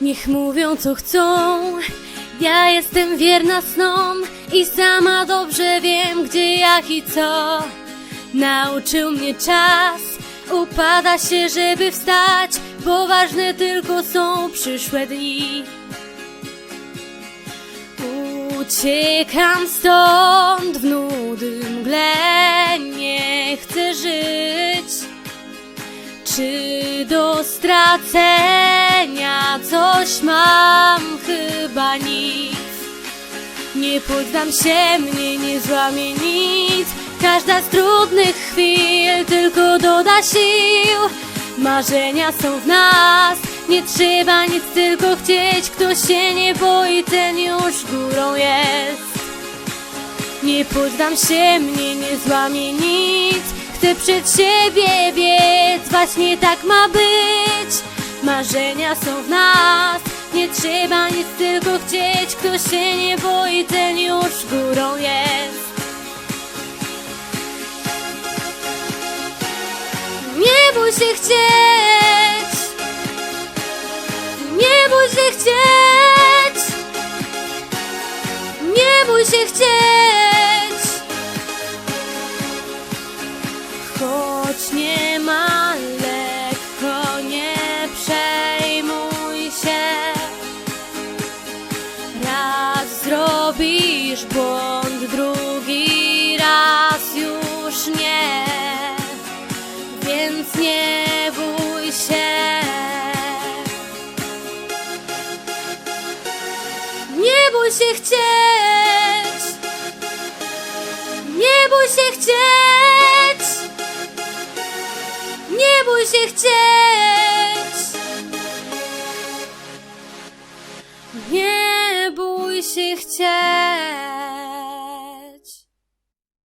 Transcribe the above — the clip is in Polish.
Niech mówią co chcą, ja jestem wierna snom i sama dobrze wiem gdzie, jak i co. Nauczył mnie czas, upada się, żeby wstać, bo ważne tylko są przyszłe dni. Uciekam stąd w nudy mgle, nie chcę żyć. Czy do stracenia coś mam? Chyba nic. Nie poddam się, mnie nie złamie nic. Każda z trudnych chwil tylko doda sił. Marzenia są w nas, nie trzeba nic tylko chcieć. Kto się nie boi, ten już górą jest. Nie poddam się, mnie nie złamie nic. Chcę przed siebie biec, właśnie tak ma być. Marzenia są w nas, nie trzeba nic tylko chcieć. Kto się nie boi, ten już górą jest. Nie bój się chcieć, nie bój się chcieć, nie bój się chcieć. Choć nie Raz zrobisz błąd, drugi raz już nie. Więc nie bój się. Nie bój się chcieć. Nie bój się chcieć. Nie bój się chcieć. Nie bój się chcieć.